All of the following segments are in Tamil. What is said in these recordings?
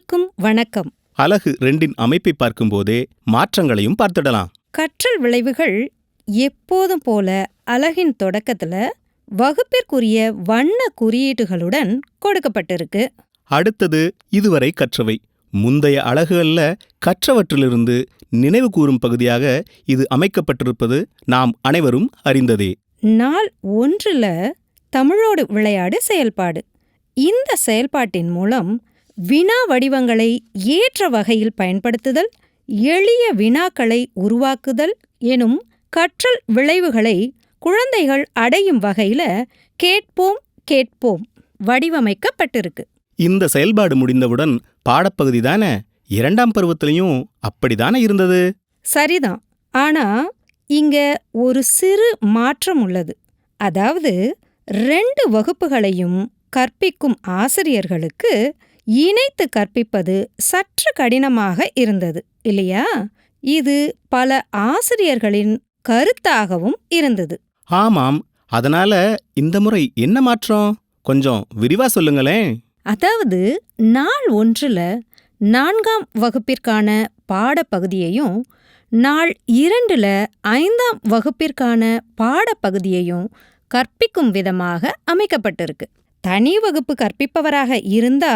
அனைவருக்கும் வணக்கம். அலகு ரெண்டின் அமைப்பை பார்க்கும்போதே மாற்றங்களையும் பார்த்திடலாம். கற்றல் விளைவுகள் எப்போதும் போல அலகின் தொடக்கத்துல வகுப்பிற்குரிய வண்ண குறியீட்டுகளுடன் கொடுக்கப்பட்டிருக்கு. அடுத்தது இதுவரை கற்றவை. முந்தைய அலகுகள்ல கற்றவற்றிலிருந்து நினைவு கூறும் பகுதியாக இது அமைக்கப்பட்டிருப்பது நாம் அனைவரும் அறிந்ததே. நாள் ஒன்றுல தமிழோடு விளையாடு செயல்பாடு. இந்த செயல்பாட்டின் மூலம் வினா வடிவங்களை ஏற்ற வகையில் பயன்படுத்துதல் எளிய வினாக்களை உருவாக்குதல் எனும் கற்றல் விளைவுகளை குழந்தைகள் அடையும் வகையில கேட்போம் கேட்போம் வடிவமைக்கப்பட்டிருக்கு. இந்த செயல்பாடு முடிந்தவுடன் பாடப்பகுதி தானே? இரண்டாம் பருவத்திலையும் அப்படிதானே இருந்தது? சரிதான். ஆனா இங்க ஒரு சிறு மாற்றம் உள்ளது. அதாவது ரெண்டு வகுப்புகளையும் கற்பிக்கும் ஆசிரியர்களுக்கு இணைத்து கற்பிப்பது சற்று கடினமாக இருந்தது இல்லையா? இது பல ஆசிரியர்களின் கருத்தாகவும் இருந்தது. ஆமாம். அதனால இந்த முறை என்ன மாற்றம்? கொஞ்சம் விரிவா சொல்லுங்களேன். அதாவது நாள் ஒன்றுல நான்காம் வகுப்பிற்கான பாடப்பகுதியையும் நாள் இரண்டுல ஐந்தாம் வகுப்பிற்கான பாடப்பகுதியையும் கற்பிக்கும் விதமாக அமைக்கப்பட்டிருக்கு. தனி வகுப்பு கற்பிப்பவராக இருந்தா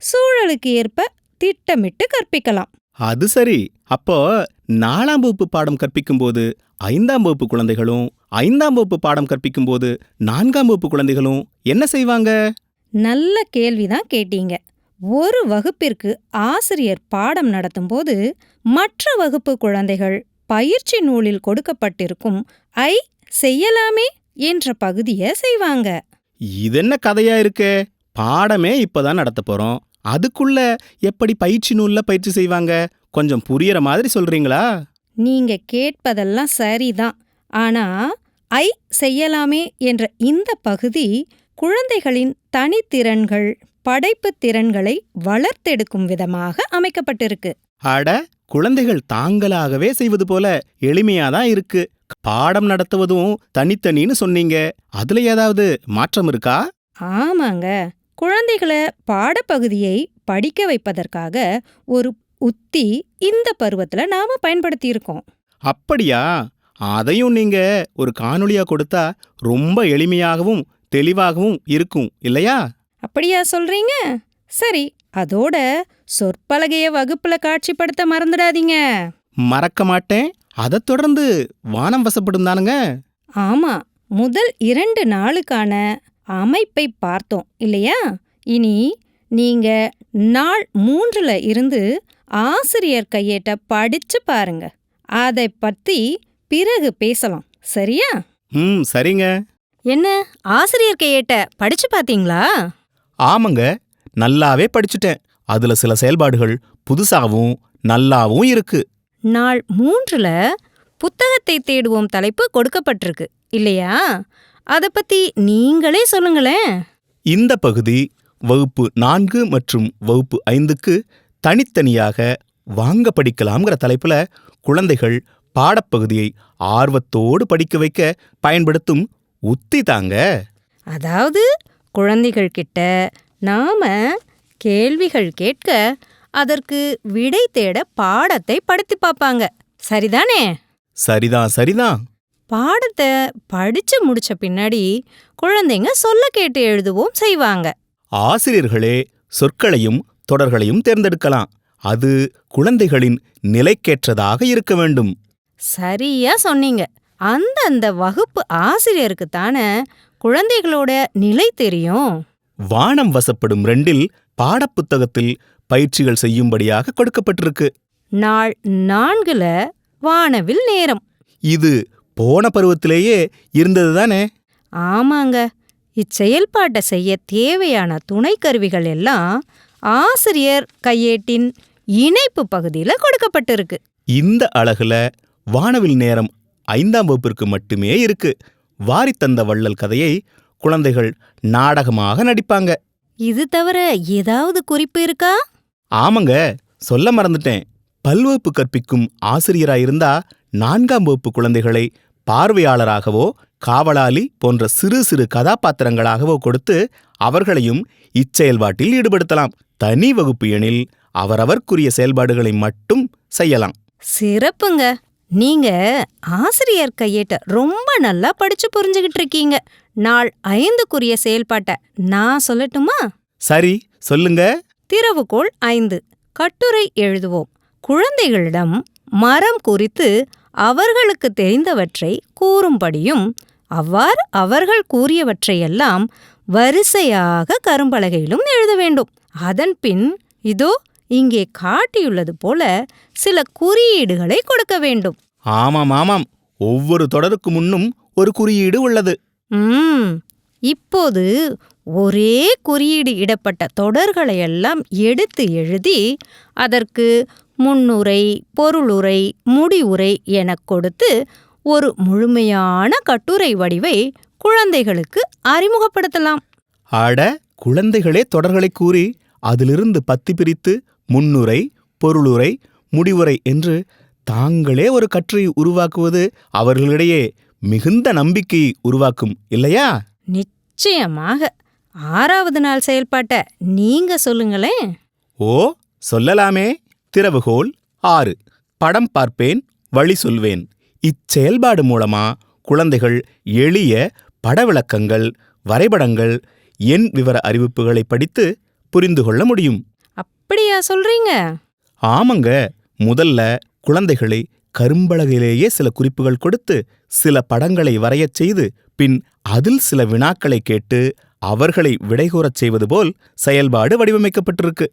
சூழலுக்கு ஏற்ப திட்டமிட்டு கற்பிக்கலாம். அது சரி. அப்போ நாலாம் வகுப்பு பாடம் கற்பிக்கும்போது ஐந்தாம் வகுப்பு குழந்தைகளும் ஐந்தாம் வகுப்பு பாடம் கற்பிக்கும்போது நான்காம் வகுப்பு குழந்தைகளும் என்ன செய்வாங்க? நல்ல கேள்விதான் கேட்டீங்க. ஒரு வகுப்பிற்கு ஆசிரியர் பாடம் நடத்தும்போது மற்ற வகுப்பு குழந்தைகள் பயிற்சி நூலில் கொடுக்கப்பட்டிருக்கும் ஐ செய்யலாமே என்ற பகுதியை செய்வாங்க. இதென்ன கதையா இருக்கே? பாடமே இப்பதான் நடத்த போறோம். அதுக்குள்ள எப்படி பயிற்சி நூல்ல பயிற்சி செய்வாங்க? கொஞ்சம் புரியற மாதிரி சொல்றீங்களா? நீங்க கேட்பதெல்லாம் சரிதான். ஆனா ஐ செய்யலாமே என்ற இந்த பகுதி குழந்தைகளின் தனித்திறன்கள் படைப்புத் திறன்களை வளர்த்தெடுக்கும் விதமாக அமைக்கப்பட்டிருக்கு. அட குழந்தைகள் தாங்களாகவே செய்வது போல எளிமையாதான் இருக்கு. பாடம் நடத்துவதும் தனித்தனின்னு சொன்னீங்க. அதுல ஏதாவது மாற்றம் இருக்கா? ஆமாங்க. குழந்தைகளை பாடப்பகுதியை படிக்க வைப்பதற்காக ஒரு உத்தி இந்த பருவத்துல நாம பயன்படுத்தியிருக்கோம். அப்படியா? அதையும் நீங்க ஒரு காணொளியா கொடுத்தா ரொம்ப எளிமையாகவும் தெளிவாகவும் இருக்கும் இல்லையா? அப்படியா சொல்றீங்க? சரி அதோட சொற்பலகைய வகுப்புல காட்சிப்படுத்த மறந்துடாதீங்க. மறக்க மாட்டேன். அதைத் தொடர்ந்து வானம் வசப்படும் தானுங்க. ஆமா முதல் இரண்டு நாளுக்கான அமைப்பை பார்த்தோம் இல்லையா? இனி நீங்க நாள் மூன்றுல இருந்து ஆசிரியர் கையேட்ட படிச்சு பாருங்க. அதை பத்தி பிறகு பேசலாம். சரியா? ம் சரிங்க. என்ன ஆசிரியர் கையேட்ட படிச்சு பாத்தீங்களா ஆமாங்க நல்லாவே படிச்சுட்டேன். அதுல சில செயல்பாடுகள் புதுசாவும் நல்லாவும் இருக்கு. நாள் மூன்றுல புத்தகத்தை தேடுவோம் தலைப்பு கொடுக்கப்பட்டிருக்கு இல்லையா? அதை பத்தி நீங்களே சொல்லுங்களேன். இந்த பகுதி வகுப்பு நான்கு மற்றும் வகுப்பு ஐந்துக்கு தனித்தனியாக வாங்க படிக்கலாம்ங்கிற தலைப்புல குழந்தைகள் பாடப்பகுதியை ஆர்வத்தோடு படிக்க வைக்க பயன்படுத்தும் உத்தி தாங்க. அதாவது குழந்தைகள் கிட்ட நாம கேள்விகள் கேட்க அதற்கு விடை தேட பாடத்தை படுத்தி பார்ப்பாங்க. சரிதானே? சரிதான் சரிதான். பாடத்தை படிச்சு முடிச்ச பின்னாடி குழந்தைங்க சொல்ல கேட்டு எழுதுவோம் செய்வாங்க. ஆசிரியர்களே சொற்களையும் தொடர்களையும் தேர்ந்தெடுக்கலாம். அது குழந்தைகளின் நிலைக்கேற்றதாக இருக்க வேண்டும். சரியா சொன்னீங்க. அந்தந்த வகுப்பு ஆசிரியருக்கு தானே குழந்தைகளோட நிலை தெரியும். வானம் வசப்படும் ரெண்டில் பாடப்புத்தகத்தில் பயிற்சிகள் செய்யும்படியாக கொடுக்கப்பட்டிருக்கு. நாள் நான்குல வானவில் நேரம். இது போன பருவத்திலேயே இருந்தது தானே ஆமாங்க. இச்செயல்பாட்டை செய்ய தேவையான துணைக்கருவிகள் எல்லாம் ஆசிரியர் கையேட்டின் இணைப்பு பகுதியில கொடுக்கப்பட்டிருக்கு. இந்த அழகுல வானவில் நேரம் ஐந்தாம் வகுப்பிற்கு மட்டுமே இருக்கு. வாரித்தந்த வள்ளல் கதையை குழந்தைகள் நாடகமாக நடிப்பாங்க. இது தவிர ஏதாவது குறிப்பு இருக்கா? ஆமாங்க. சொல்ல மறந்துட்டேன். பல்வகுப்பு கற்பிக்கும் ஆசிரியராயிருந்தா நான்காம் வகுப்பு குழந்தைகளை பார்வையாளராகவோ காவலாளி போன்ற சிறு சிறு கதாபாத்திரங்களாகவோ கொடுத்து அவர்களையும் இச்செயல்பாட்டில் ஈடுபடுத்தலாம். தனி வகுப்பு எனில் அவரவர்க்குரிய செயல்பாடுகளை மட்டும் செய்யலாம். சிறப்புங்க. நீங்க ஆசிரியர் கையேட்ட ரொம்ப நல்லா படிச்சு புரிஞ்சுகிட்டு இருக்கீங்க. நாள் ஐந்துக்குரிய செயல்பாட்டை நான் சொல்லட்டுமா? சரி சொல்லுங்க. திறவுகோள் ஐந்து. கட்டுரை எழுதுவோம். குழந்தைகளிடம் மரம் குறித்து அவர்களுக்கு தெரிந்தவற்றை கூறும்படியும் அவ்வாறு அவர்கள் கூறியவற்றையெல்லாம் வரிசையாக கரும்பலகையிலும் எழுத வேண்டும். அதன் பின் இதோ இங்கே காட்டியுள்ளது போல சில குறியீடுகளை கொடுக்க வேண்டும். ஆமாம் ஆமாம். ஒவ்வொரு தொடருக்கு முன்னும் ஒரு குறியீடு உள்ளது. ம். இப்போது ஒரே குறியீடு இடப்பட்ட தொடர்களையெல்லாம் எடுத்து எழுதி அதற்கு முன்னுரை பொருளுரை முடிவுரை எனக் கொடுத்து ஒரு முழுமையான கட்டுரை வடிவை குழந்தைகளுக்கு அறிமுகப்படுத்தலாம். அட குழந்தைகளே தொடர்களை கூறி அதிலிருந்து பத்தி பிரித்து முன்னுரை பொருளுரை முடிவுரை என்று தாங்களே ஒரு கட்டுரை உருவாக்குவது அவர்களிடையே மிகுந்த நம்பிக்கை உருவாக்கும் இல்லையா? நிச்சயமாக. ஆறாவது நாள் செயல்பாட்ட நீங்க சொல்லுங்களேன். ஓ சொல்லலாமே. திறவுகோல் ஆறு. படம் பார்ப்பேன் வழி சொல்வேன். இச்செயல்பாடு மூலமா குழந்தைகள் எளிய படவிளக்கங்கள் வரைபடங்கள் எண் விவர அறிவிப்புகளை படித்து புரிந்து கொள்ள முடியும். அப்படியா சொல்றீங்க? ஆமாங்க. முதல்ல குழந்தைகளை கரும்பலகையிலேயே சில குறிப்புகள் கொடுத்து சில படங்களை வரையச் செய்து பின் அதில் சில வினாக்களை கேட்டு அவர்களை விடைகூறச் செய்வது போல் செயல்பாடு வடிவமைக்கப்பட்டிருக்கு.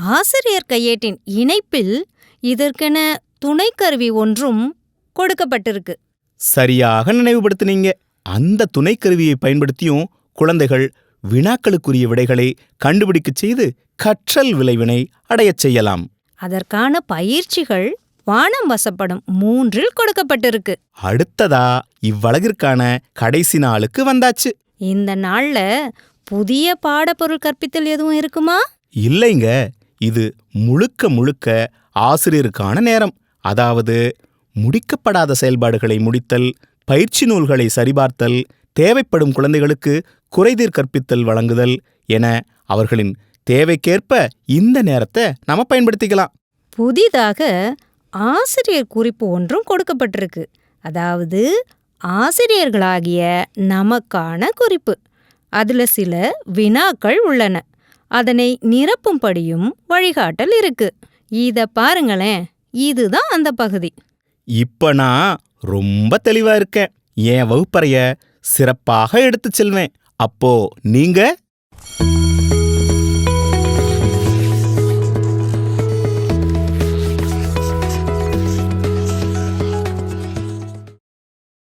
ஆசிரியர் கையேட்டின் இணைப்பில் இதற்கென துணைக்கருவி ஒன்றும் கொடுக்கப்பட்டிருக்கு. சரியாக நினைவுபடுத்தினீங்க. அந்த துணைக்கருவியை பயன்படுத்தியும் குழந்தைகள் வினாக்களுக்குரிய விடைகளை கண்டுபிடிக்கச் செய்து கற்றல் விளைவினை அடையச் செய்யலாம். அதற்கான பயிற்சிகள் வானம் வசப்படும் மூன்றில் கொடுக்கப்பட்டிருக்கு. அடுத்ததா இவ்வழகிற்கான கடைசி நாளுக்கு வந்தாச்சு. இந்த நாள்ல புதிய பாடப்பொருள் கற்பித்தல் எதுவும் இருக்குமா? இல்லைங்க. இது முழுக்க முழுக்க ஆசிரியருக்கான நேரம். அதாவது முடிக்கப்படாத செயல்பாடுகளை முடித்தல் பயிற்சி நூல்களை சரிபார்த்தல் தேவைப்படும் குழந்தைகளுக்கு குறைதீர் கற்பித்தல் வழங்குதல் என அவர்களின் தேவைக்கேற்ப இந்த நேரத்தை நாம பயன்படுத்திக்கலாம். புதிதாக ஆசிரியர் குறிப்பு ஒன்றும் கொடுக்கப்பட்டிருக்கு. அதாவது ஆசிரியர்களாகிய நமக்கான குறிப்பு. அதுல சில வினாக்கள் உள்ளன. அதனை நிரப்பும்படியும் வழிகாட்டல் இருக்கு. இத பாருங்களேன். இதுதான் அந்த பகுதி. இப்ப நான் ரொம்ப தெளிவா இருக்கேன். என் வகுப்பறைய சிறப்பாக எடுத்து செல்வேன். அப்போ நீங்க?